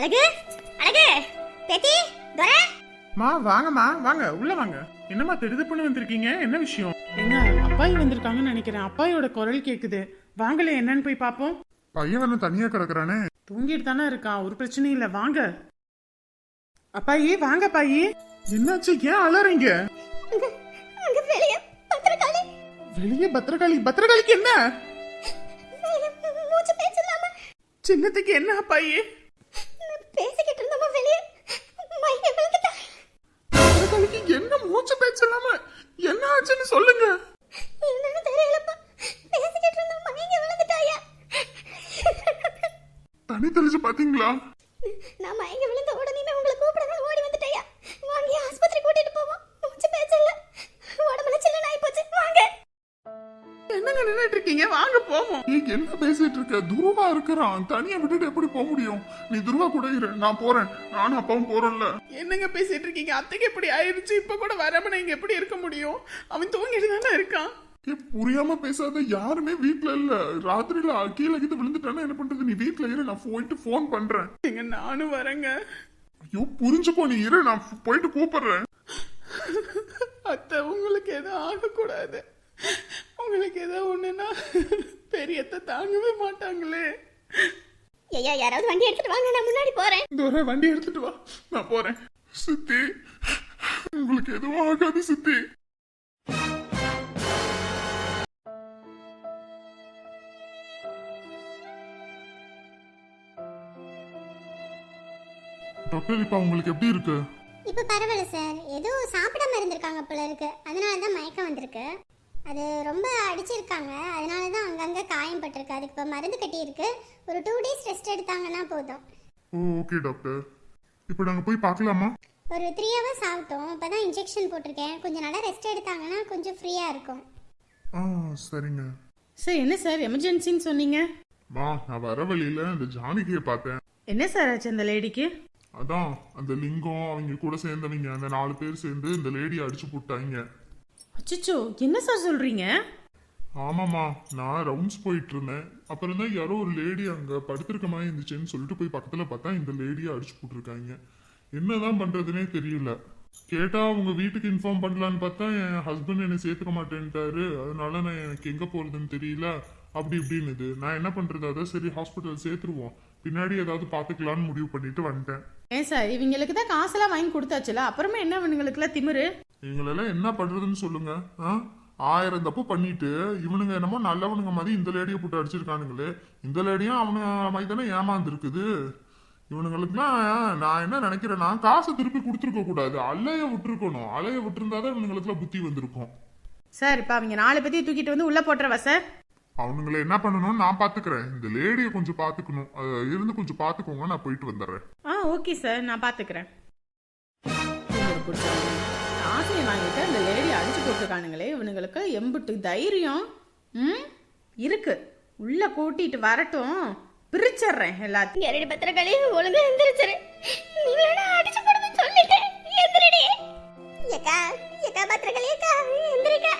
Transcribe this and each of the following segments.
அழகு அழகு. பேத்தி துரை. மா வாங்கம்மா வாங்க உள்ள வாங்க. என்னம்மா திடுதுப்புன்னு வந்திருக்கீங்க? என்ன விஷயம்? என்ன அப்பாயி வந்திருக்காங்கன்னு நினைக்கிறேன். அப்பாயோட குரல் கேக்குது. வாங்களே என்னன்னு போய் பாப்போம். பையன் வேணும் தனியா கிடக்குறானே. தூங்கிட்டு தானே இருக்கான் ஒரு பிரச்சனையும் இல்ல. வாங்க. அப்பாயி வாங்க அப்பாயி. என்னாச்சு? ஏன் அலறீங்க வெளிய பத்திரகாளி பத்திரகாளிக்கு என்ன? சின்னத்துக்கு என்ன அப்பாயி? சொல்லுங்க. தனி தெளிச்சு பாத்தீங்களா? நான் மயங்க விழுந்த உடனே உங்களை கூப்பிட இருக்கீங்க வாங்க போவோம். நீ என்ன பேசிட்டு இருக்க? துருவா இருக்கிறான். தனியா விட்டுட்டு எப்படி போக முடியும்? நீ துருவா கூட இரு. நான் போறேன். நானும் அப்பாவும் போறோம்ல. என்னங்க பேசிட்டு இருக்கீங்க? அத்தைக்கு எப்படி ஆயிடுச்சு. இப்ப கூட வராம நீங்க எப்படி இருக்க முடியும்? அவன் தூங்கிட்டு தானே இருக்கான். புரியாம பேசாத. யாருமே வீட்ல இல்ல. ராத்திரில கீழே கீழே விழுந்துட்டானா? என்ன பண்றது? நீ வீட்ல இரு. நான் போயிட்டு ஃபோன் பண்றேன். எங்க நானும் வரேங்க. ஐயோ புரிஞ்சுக்கோ. நீ இரு. நான் போயிட்டு கூப்பிடுறேன். அத்தை உங்களுக்கு எதுவும் ஆகக்கூடாது. உங்களுக்கு ஏதோ ஒண்ணுன்னா பெரியத்தை தாங்கவே மாட்டாங்களே. ஐயா யாராவது வண்டி எடுத்துட்டு வாங்க நான் முன்னாடி போறேன். ஒரு வண்டி எடுத்துட்டு வா. நான் போறேன். சித்தி உங்களுக்கு எதுவும் ஆகாது சித்தி. டாக்டர் இப்ப உங்களுக்கு எப்படி இருக்கு? இப்போ பரவாயில்ல சார். ஏதோ சாப்பிடாம இருந்திருக்காங்க போல இருக்கு. அதனால தான் மயக்கம் வந்திருக்கு. அது ரொம்ப அடிச்சிருக்காங்க. அதனால தான் அங்கங்கே காயம் பட்டிருக்கு அதுக்கு இப்போ மருந்து கட்டியிருக்கு. ஒரு டூ டேஸ் ரெஸ்ட் எடுத்தாங்கன்னா போதும். ஓ ஓகே டாக்டர் இப்போ நாங்க போய் பார்க்கலாமா? ஒரு த்ரீ ஹவர்ஸ் ஆகட்டும் இப்போ தான் இன்ஜெக்ஷன் போட்டிருக்கேன். கொஞ்சம் நல்லா ரெஸ்ட் எடுத்தாங்கன்னா கொஞ்சம் ஃப்ரீயாக இருக்கும். ஆ சரிங்க. சார் என்ன சார் எமர்ஜென்சின்னு சொன்னீங்க? மா நான் வர வழியில அந்த ஜானகியை பார்த்தேன். என்ன சார் ஆச்சு அந்த லேடிக்கு அதான் அந்த லிங்கம் அவங்க கூட சேர்ந்தவங்க அந்த நாலு பேர் சேர்ந்து இந்த லேடியை அடிச்சு போட்டாங்க. அச்சச்சோ என்ன சார் சொல்றீங்க? ஆமாம்மா நான் ரவுண்ட்ஸ் போயிட்டு இருந்தேன் அப்புறம் தான் யாரோ ஒரு லேடி அங்கே படுத்திருக்க மாதிரி இருந்துச்சுன்னு சொல்லிட்டு போய் பக்கத்தில் பார்த்தா இந்த லேடியை அடிச்சு போட்டிருக்காங்க. என்னதான் பண்ணுறதுனே தெரியல. கேட்டால் அவங்க வீட்டுக்கு இன்ஃபார்ம் பண்ணலான்னு பார்த்தா என் ஹஸ்பண்ட் என்னை சேர்த்துக்க மாட்டேன்ட்டாரு. அதனால நான் எனக்கு எங்கே போகிறதுன்னு தெரியல. அப்படி இப்படின்னுது. நான் என்ன பண்ணுறது அதான் சரி ஹாஸ்பிட்டல் சேர்த்துருவோம். பின்னாடி ஏதாவது பார்த்துக்கலான்னு முடிவு பண்ணிட்டு வந்துட்டேன். ஏன் சார் இவங்களுக்கு தான் காசெல்லாம் வாங்கி கொடுத்தாச்சுல. அப்புறமா என்ன இவங்களுக்குலாம் திமிரு? இவங்களெல்லாம் என்ன பண்றதுன்னு சொல்லுங்க. ஆ? ஆயிரம் தப்பு பண்ணிட்டு இவனுங்க என்னமோ நல்லவனுங்க மாதிரி இந்த லேடியை போட்டு அடிச்சிருக்கானுங்களே. இந்த லேடியும் அவனுங்க மாதிரி தானே ஏமாந்துருக்குது. இவனுங்களுக்குலாம் நான் என்ன நினைக்கிறேன்னா காசை திருப்பி கொடுத்துருக்க கூடாது. அலைய விட்டுருக்கணும். அலைய விட்டுருந்தாதான் இவனுங்களுக்குலாம் புத்தி வந்திருக்கும். சார் இப்போ அவங்க நாலு பேத்தையும் தூக்கிட்டு வந்து உள்ள போட்டுறவா சார்? அவனுங்களை என்ன பண்ணணும்னு நான் பாத்துக்கிறேன் இந்த லேடியை கொஞ்சம் பாத்துக்கணும் இருந்து கொஞ்சம் பாத்துக்கோங்க நான் போயிட்டு வந்துடுறேன். ஆ ஓகே சார் நான் பார்த்துக்கிறேன். காசையை வாங்கிட்டு அந்த லேடி அடிச்சு போட்டுருக்கானுங்களே இவனுங்களுக்கு எம்புட்டு தைரியம் ம் இருக்கு. உள்ள கூட்டிட்டு வரட்டும். பிரிச்சிடுறேன் எல்லாத்தையும். எரடி பத்திரக்காளி ஒழுங்கா எந்திரிச்சிரு. நீங்களா அடிச்சு போடுன்னு சொல்லிட்டேன் எந்திரடி. ஏக்கா ஏக்கா பத்திரக்காளி ஏக்கா எந்திரிக்கா.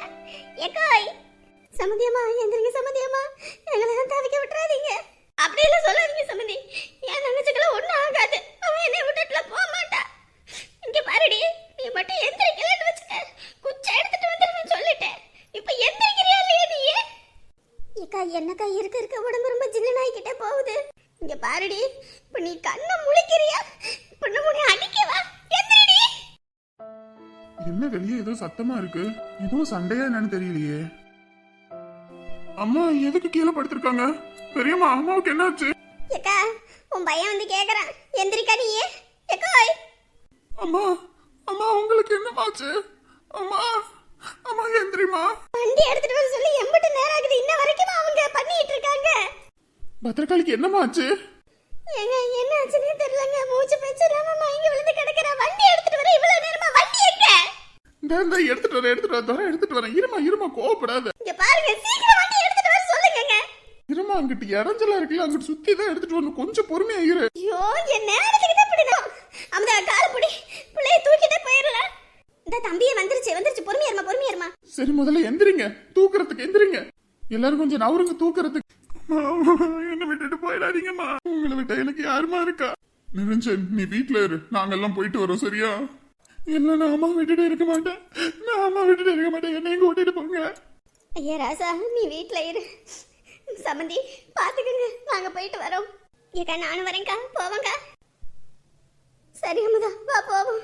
ஏக்காய் சமதியம்மா எந்திரிங்க சமதியம்மா எங்களை தான் தவிக்க விட்டுறாதீங்க. அப்படி எல்லாம் சொல்லாதீங்க சமதி என் தங்கச்சிக்கெல்லாம் ஒன்றும் ஆகாது. அவன் என்னை விட்டுட்டுல போக மாட்டா. இங்கே பாருடி. நீ மட்டும் எந்திரிக்கலன்னு வச்சுக்க. குச்சை எடுத்துட்டு வந்துருவேன் சொல்லிட்டேன். இப்போ எந்திரிக்கிறியா இல்லையா நீ ஏக்கா என்னக்கா இருக்க இருக்க உடம்பு ரொம்ப ஜில்லுனாய்கிட்டே போகுது. இங்க பாருடி இப்ப நீ கண்ணை முழிக்கிறியா? இப்ப உன்னை அடிக்கவா எந்திரடி. என்ன வெளியே ஏதோ சத்தமா இருக்கு? ஏதோ சண்டையா என்னன்னு தெரியலையே. அம்மா எதுக்கு கீழே படுத்திருக்காங்க? பெரியம்மா அம்மாவுக்கு என்னாச்சு? ஏக்கா உன் பையன் வந்து கேக்குறான். எந்திரிக்கா நீ ஏக்கோய். அம்மா அம்மா உங்களுக்கு என்னமாச்சு அம்மா அம்மா எந்திரிமா வண்டி எடுத்துட்டு வர சொல்லி எம்பிட்டு நேரம் ஆகுது. இன்ன வரைக்கும் அவங்க பண்ணிட்டு இருக்காங்க? பத்திரக்காளிக்கு என்னமாச்சு? ஏங்க என்ன ஆச்சுன்னே தெரியலங்க. மூச்சு பேச்சு இல்லாம மயங்கி விழுந்து கிடக்குறா வண்டி எடுத்துட்டு வர இவ்வளவு நேரமா? வண்டி எங்க? இந்த இந்த எடுத்துட்டு வரேன் எடுத்துட்டு வரேன் தர எடுத்துட்டு வரேன். இருமா இருமா கோவப்படாத. இங்க பாருங்க சீக்கிரம் வண்டி எடுத்துட்டு வர சொல்லுங்கங்க. இருமா அங்கிட்டு இறஞ்சலா இருக்குல்ல அங்கிட்டு சுத்தி தான் எடுத்துட்டு வரணும் கொஞ்சம் பொறுமையா இரு. ஐயோ என் நேரத்துக்கு தான் இப்படிதான் அந்த கால புடி பிள்ளைய தூக்கிட்டே போயிடலாம் இந்த தம்பியே வந்துருச்சு வந்துருச்சு பொறுமையா இருமா பொறுமையா இருமா சரி முதல்ல எந்திரிங்க. தூக்குறதுக்கு எந்திரிங்க. எல்லாரும் கொஞ்சம் நவருங்க தூக்குறதுக்கு. என்ன விட்டுட்டு போயிடாதீங்கம்மா. உங்களை விட்ட எனக்கு யாருமா இருக்கா? நிரஞ்சன் நீ வீட்டுல இரு. நாங்கெல்லாம் போயிட்டு வரோம் சரியா? இல்ல நான் அம்மா விட்டுட்டு இருக்க மாட்டேன். நான் அம்மா விட்டுட்டு இருக்க மாட்டேன். என்னையும் கூட்டிட்டு போங்க. ஐயா ராசா நீ வீட்ல இரு. சமந்தி பாத்துக்கங்க. நாங்க போயிட்டு வரோம். ஏக்கா நானும் வரேன்க்கா. போவோங்க சரி அமுதா வா போவோம்.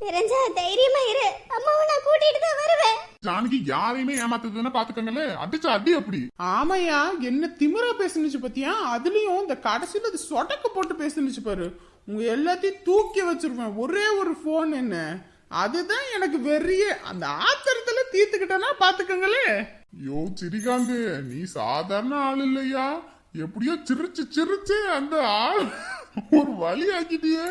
நிறைஞ்சா தைரியமா இரு. அம்மாவை நான் கூட்டிட்டு தான் வருவேன். ஜானகி யாரையுமே ஏமாத்துதுன்னு பாத்துக்கங்களே அடிச்ச அடி அப்படி. ஆமையா என்ன திமிரா பேசுனுச்சு பத்தியா? அதுலயும் இந்த கடைசியில அது சொடக்கு போட்டு பேசுனுச்சு பாரு. உங்க எல்லாத்தையும் தூக்கி வச்சிருவேன். ஒரே ஒரு போன் என்ன? அதுதான் எனக்கு வெறிய. அந்த ஆத்திரத்துல தீர்த்துக்கிட்டேன்னா பாத்துக்கங்களே யோ சிரிகாந்து நீ சாதாரண ஆள் இல்லையா? எப்படியோ சிரிச்சு சிரிச்சு அந்த ஆள் ஒரு வழி ஆக்கிட்டியே.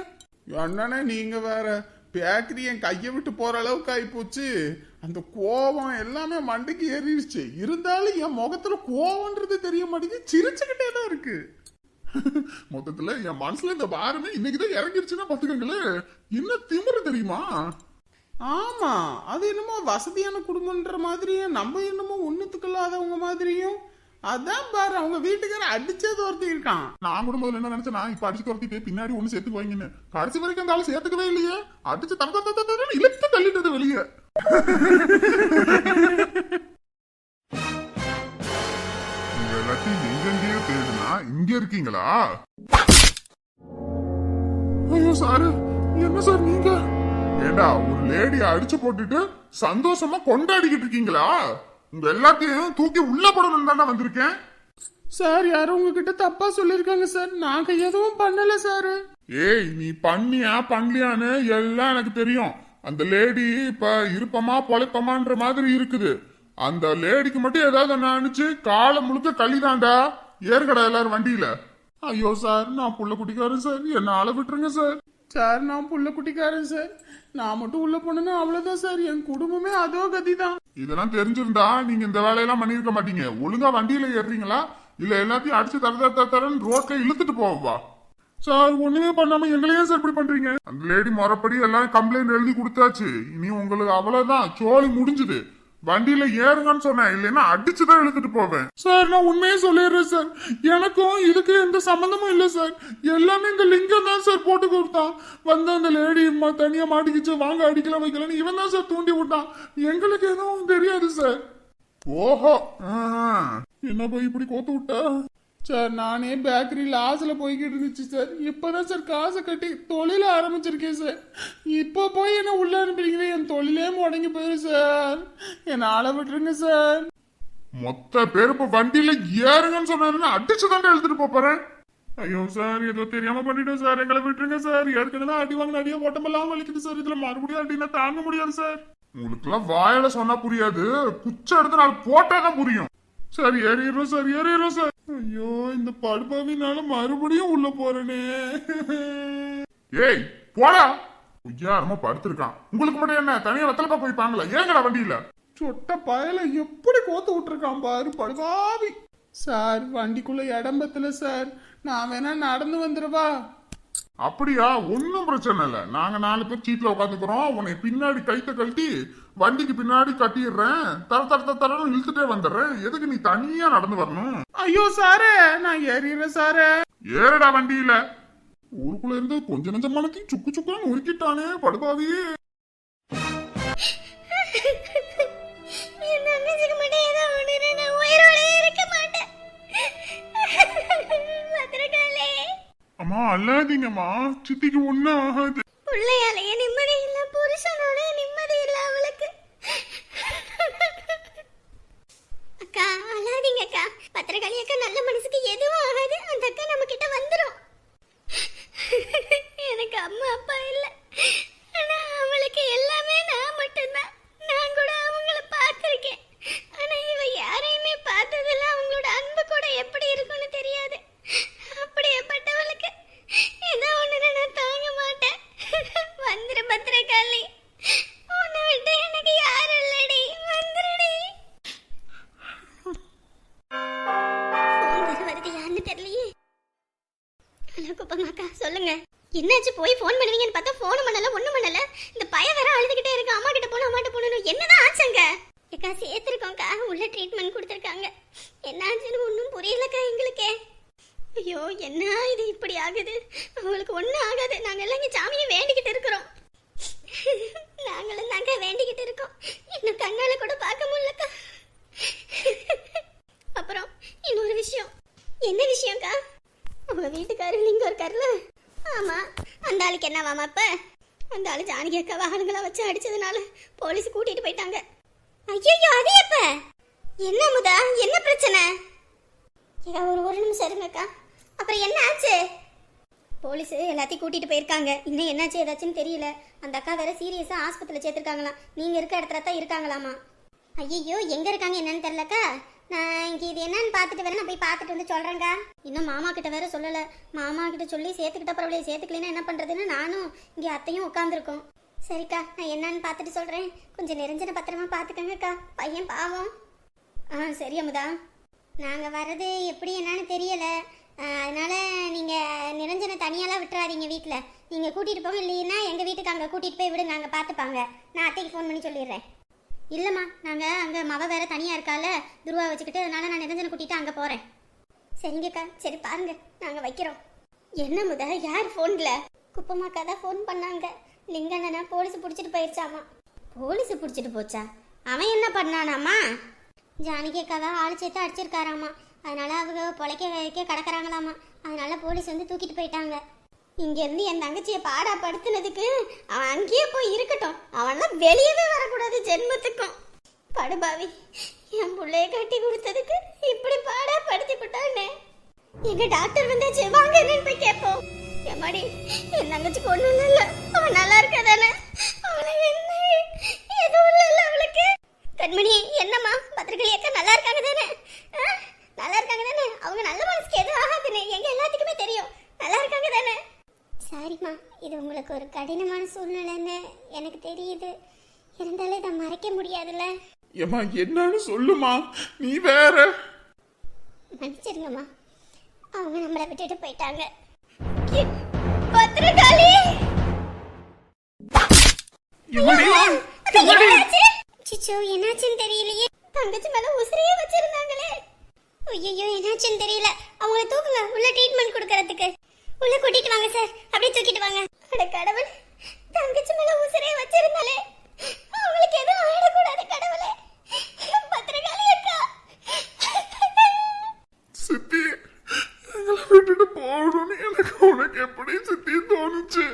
என்னண்ணே நீங்க வேற பேக்கரி என் கையை விட்டு போற அளவுக்கு ஆகிப்போச்சு அந்த கோவம் எல்லாமே மண்டைக்கு ஏறிடுச்சு. இருந்தாலும் என் முகத்துல கோவம்ன்றது தெரிய மாட்டேங்குது. சிரிச்சுக்கிட்டே தான் இருக்கு. மொத்தத்துல என் மனசுல இந்த பாரமே இன்னைக்குதான் இறங்கிருச்சுன்னா பாத்துக்கங்களேன் என்ன திமுறை தெரியுமா? ஆமா. அது என்னமோ வசதியான குடும்பம்ன்ற மாதிரியும் நம்ம என்னமோ ஒண்ணுத்துக்கு இல்லாதவங்க மாதிரியும் அதான் பாரு அவங்க வீட்டுக்கார அடிச்சது துரத்தி இருக்கான். நான் கூட முதல்ல என்ன நினைச்சேன் நான் இப்ப அடிச்சு துரத்திட்டு பின்னாடி ஒண்ணு சேர்த்துக்குவாங்கன்னு கடைசி வரைக்கும் அந்த ஆளு சேர்த்துக்கவே இல்லையே. அடிச்சு தர இழுத்து தள்ளிட்டது வெளியே. எல்லாத்தையும் எங்கெங்கேயோ தேடுனா இங்க இருக்கீங்களா? ஐயோ சாரு என்ன சார் நீங்க? ஏண்டா ஒரு லேடிய அடிச்சு போட்டுட்டு சந்தோஷமா கொண்டாடிக்கிட்டு இருக்கீங்களா? உங்க எல்லாத்தையும் தூக்கி உள்ள போடணும் தானே வந்திருக்கேன். சார் யாரும் உங்ககிட்ட தப்பா சொல்லிருக்காங்க சார். நாங்க எதுவும் பண்ணல சார். ஏய் நீ பண்ணியா பண்ணலையான்னு எல்லாம் எனக்கு தெரியும். அந்த லேடி இப்ப இருப்பமா பொழைப்பமான்ற மாதிரி இருக்குது. அந்த லேடிக்கு மட்டும் ஏதாவது ஒண்ணு அனுச்சு காலை முழுக்க கள்ளிதான்டா. ஏற்கடா எல்லாரும் வண்டியில. ஐயோ சார் நான் புள்ள குட்டிக்காரன் சார். என்ன ஆள விட்டுருங்க சார். சார் நான் புள்ள குட்டிக்காரன் சார். நான் மட்டும் உள்ள போனேன்னா அவ்வளவுதான் சார். என் குடும்பமே அதோ கதி தான் இதெல்லாம் தெரிஞ்சிருந்தா நீங்க இந்த வேலையெல்லாம் பண்ணிருக்க மாட்டீங்க. ஒழுங்கா வண்டியில ஏறுறீங்களா? இல்ல எல்லாத்தையும் அடிச்சு தர தர தர தரன்னு ரோட்ல இழுத்துட்டு போவா. சார் ஒண்ணுமே பண்ணாம எங்களையே சார் இப்படி பண்றீங்க? அந்த லேடி முறைப்படி எல்லாம் கம்ப்ளைண்ட் எழுதி கொடுத்தாச்சு. இனி உங்களுக்கு அவ்வளவுதான். சோழி முடிஞ்சுது. வண்டியில ஏறுங்கன்னு சொன்னேன். இல்லைன்னா அடிச்சுதான் இழுத்துட்டு போவேன். சார் நான் உண்மையே சொல்லிடுறேன் சார். எனக்கும் இதுக்கு எந்த சம்பந்தமும் இல்லை சார். எல்லாமே இந்த லிங்கம் தான் சார் போட்டு கொடுத்தான். வந்து அந்த லேடி தனியா மாட்டிக்கிச்சு வாங்க அடிக்கல வைக்கலன்னு இவன் தான் சார் தூண்டி விட்டான். எங்களுக்கு எதுவும் தெரியாது சார். ஓஹோ. ஆஹ். என்ன போய் இப்படி கோத்து விட்டா? சார் நானே பேக்கரி லாஸில் போய்கிட்டு இருந்துச்சு சார். இப்போ தான் சார் காசை கட்டி தொழில ஆரம்பிச்சிருக்கேன் சார். இப்போ போய் என்ன உள்ள அனுப்புறீங்களே? என் தொழிலே முடங்கி போயிடும் சார். என்ன ஆளை விட்டுருங்க சார். மொத்த பேர் இப்போ வண்டியில் ஏறுங்கன்னு சொன்னாருன்னு அடிச்சு தான் எழுதிட்டு போறேன். ஐயோ சார் ஏதோ தெரியாம பண்ணிட்டோம் சார். எங்களை விட்டுருங்க சார். ஏற்கனவே அடி வாங்கின அடியே ஓட்டமெல்லாம் வலிக்குது சார். இதுல மறுபடியும் அடினா தாங்க முடியாது சார். உங்களுக்கு எல்லாம் வாயில சொன்னா புரியாது. குச்ச எடுத்து நாள் போட்டாதான் புரியும். சார் ஏறிடுறோம் சார் ஏறிடுறோம் சார். ஐயோ இந்த படுபாவினால மறுபடியும் உள்ள போறேனே. ஏய் போடா. உய்யாரமா படுத்திருக்கான். உங்களுக்கு மட்டும் என்ன தனியா வெத்தலப்பா போய்ப்பாங்களா ஏங்கடா வண்டியில? சொட்ட பயல எப்படி கோத்து விட்டுருக்கான் பாரு படுபாவி. சார் வண்டிக்குள்ள இடம் பத்தல சார். நான் வேணா நடந்து வந்துருவா அப்படியா? ஒன்றும் பிரச்சனை இல்லை. நாங்க நாலு பேர் சீட்ல உட்காந்துக்கிறோம் உன்னை பின்னாடி கைத்த கழட்டி வண்டிக்கு பின்னாடி கட்டிடுறேன். தர தர தர தரன்னு இழுத்துட்டே வந்துடுறேன். எதுக்கு நீ தனியா நடந்து வரணும்? ஐயோ சாரே நான் ஏறிடுறேன் சாரே ஏறடா வண்டியில. ஊருக்குள்ள இருந்து கொஞ்ச நெஞ்ச மனத்தையும் சுக்கு சுக்குன்னு உருக்கிட்டானே படுபாவி அம்மா அல்லாதீங்கம்மா. சித்திக்கு ஒன்னும் ஆகாது. பிள்ளையாலேயே நிம்மதி இல்ல புருஷனோட நிம்மதி இல்ல அவளுக்கு அக்கா அழாதீங்க அக்கா பத்திரகாளி அக்கா நல்ல மனசுக்கு எதுவும் ஆகாது அந்த அக்கா நம்ம கிட்ட வந்துரும் எனக்கு அம்மா அப்பா இல்ல ஆனா அவளுக்கு எல்லாமே நான் மட்டும்தான் நான் கூட அவங்கள பார்த்திருக்கேன் ஆனா இவ யாரையுமே பார்த்ததில்ல அவங்களோட அன்பு கூட எப்படி இருக்கும்னு தெரியாது அப்படியேப்பட்டவளுக்கு ஏதோ ஒண்ணு நான் தாங்க மாட்டேன் வந்துரு பத்திரகாளி உன்னை விட்டு எனக்கு யாரும் இல்லடி வந்துருடி ஃபோன் வேற வருது யாருன்னு தெரியலையே ஹலோ குப்பமாக்கா சொல்லுங்க. என்னாச்சு போய் ஃபோன் பண்ணுவீங்கன்னு பார்த்தா ஃபோன் பண்ணல ஒன்றும் பண்ணல. இந்த பையன் வேற அழுதுகிட்டே இருக்கு. அம்மா கிட்ட போகணும் அம்மாட்ட போகணும் என்னதான் ஆச்சுங்க? அக்கா சேர்த்துருக்கோம்க்கா. உள்ள ட்ரீட்மெண்ட் கொடுத்துருக்காங்க. என்ன ஆச்சுன்னு ஒன்றும் புரியலக்கா எங்களுக்கே. ஐயோ என்ன இது இப்படி ஆகுது? அவங்களுக்கு ஒன்றும் ஆகாது. நாங்கள் எல்லாம் இங்கே சாமியை வேண்டிக்கிட்டு இருக்கிறோம் நாங்களும் தாங்க வேண்டிக்கிட்டு இருக்கோம் இன்னும் கண்ணால கூட பார்க்க முடியலக்கா அப்புறம் இன்னொரு விஷயம் என்ன விஷயம்க்கா உங்க வீட்டுக்காரர் லிங்கம் இருக்காருல்ல ஆமா அந்த ஆளுக்கு என்னவாமா அந்த ஜானகி அக்காவை ஆளுங்களை வச்சு அடிச்சதுனால போலீஸ் கூட்டிட்டு போயிட்டாங்க. ஐயோ அது எப்ப? என்ன முதா? என்ன பிரச்சனை? ஒரு ஒரு நிமிஷம் இருங்கக்கா அப்புறம் என்ன ஆச்சு? போலீஸ் எல்லாத்தையும் கூட்டிட்டு போயிருக்காங்க. இன்னும் என்னாச்சு ஏதாச்சுன்னு தெரியல. அந்த அக்கா வேற சீரியஸா ஆஸ்பத்திரியில் சேர்த்துருக்காங்களாம். நீங்க இருக்க இடத்துல தான் இருக்காங்களாமா? ஐயோ எங்க இருக்காங்க என்னன்னு தெரியலக்கா நான் இங்க இது என்னன்னு பார்த்துட்டு வேற நான் போய் பார்த்துட்டு வந்து சொல்றேங்க இன்னும் மாமா கிட்ட வேற சொல்லல. மாமா கிட்ட சொல்லி சேர்த்துக்கிட்ட பரவாயில்ல சேர்த்துக்கலைன்னா என்ன பண்றதுன்னு நானும் இங்க அத்தையும் உட்காந்துருக்கோம் சரிக்கா நான் என்னன்னு பார்த்துட்டு சொல்றேன். கொஞ்சம் நிரஞ்சன பத்திரமா பார்த்துக்கங்கக்கா. பையன் பாவம். ஆ சரி அமுதா. நாங்கள் வர்றது எப்படி என்னன்னு தெரியல. அதனால் அதனால நீங்கள் நிரஞ்சனை தனியாலாம் விட்டுறாதீங்க வீட்டில் நீங்கள் கூட்டிகிட்டு போங்க இல்லைன்னா எங்கள் வீட்டுக்கு அங்கே கூட்டிகிட்டு போய் விடு நாங்கள் பார்த்துப்பாங்க. நான் அத்தைக்கு ஃபோன் பண்ணி சொல்லிடுறேன். இல்லைம்மா நாங்கள் அங்கே மவ வேற தனியாக இருக்கால துருவா வச்சுக்கிட்டு அதனால நான் நிரஞ்சனை கூட்டிகிட்டு அங்கே போகிறேன் சரிங்கக்கா சரி பாருங்க நாங்கள் வைக்கிறோம். என்ன முத யார் ஃபோனில் குப்பமாக்கா தான் ஃபோன் பண்ணாங்க. லிங்கண்ணனா போலீஸ் பிடிச்சிட்டு போயிடுச்சாமா போலீஸ் பிடிச்சிட்டு போச்சா? அவன் என்ன பண்ணானாமா? ஜானகி அக்காவை ஆள் சேர்த்து அடிச்சிருக்காராமா. அதனால அவங்க பொழைக்க வைக்க கிடக்குறாங்களாமா. அதனால போலீஸ் வந்து தூக்கிட்டு போயிட்டாங்க. இங்கேருந்து என் தங்கச்சியை பாடா படுத்தினதுக்கு அவன் அங்கேயே போய் இருக்கட்டும். அவன்லாம் வெளியவே வரக்கூடாது ஜென்மத்துக்கும். படுபாவி என் பிள்ளைய கட்டி கொடுத்ததுக்கு இப்படி பாடா படுத்தி விட்டானே எங்க டாக்டர் வந்தாச்சு வாங்க என்னன்னு போய் கேட்போம். எம்மாடி என் தங்கச்சிக்கு ஒன்றும் இல்லை அவன் நல்லா இருக்கா தானே அவனை என்ன எதுவும் இல்லை அவளுக்கு. கண்மணி என்னம்மா? பத்திரிகை அக்கா நல்லா இருக்காங்க தானே? ஆ? நல்லா இருக்காங்க தானே? அவங்க நல்ல மனசுக்கு எதுவும் ஆகாதுன்னு எங்க எல்லாத்துக்குமே தெரியும். நல்லா இருக்காங்க தானே? சாரிம்மா இது உங்களுக்கு ஒரு கடினமான சூழ்நிலைன்னு எனக்கு தெரியுது. இருந்தாலும் இதை மறைக்க முடியாதுல்ல? ஏமா என்னன்னு சொல்லுமா? நீ வேற. மன்னிச்சிருங்கம்மா. அவங்க நம்மளை விட்டுட்டு போயிட்டாங்க. பத்திரகாளி! சிச்சோ என்னாச்சுன்னு தெரியலையே. தங்கச்சி மேல உசிரியே வச்சிருந்தாங்களே. ஐயோ என்னாச்சுன்னு தெரியல. அவங்கள தூக்குங்க உள்ள ட்ரீட்மெண்ட் கொடுக்கறதுக்கு. உள்ள கூட்டிட்டு வாங்க சார் அப்படியே தூக்கிட்டு வாங்க. அட கடவுள் தங்கச்சி மேல உசுரே வச்சிருந்தாலே அவங்களுக்கு எதுவும் ஆயிடக்கூடாது கடவுளே. பத்திரகாளி அக்கா. சித்தி எங்களை விட்டுட்டு போகணும்னு எனக்கு உனக்கு எப்படி சித்தி தோணுச்சு.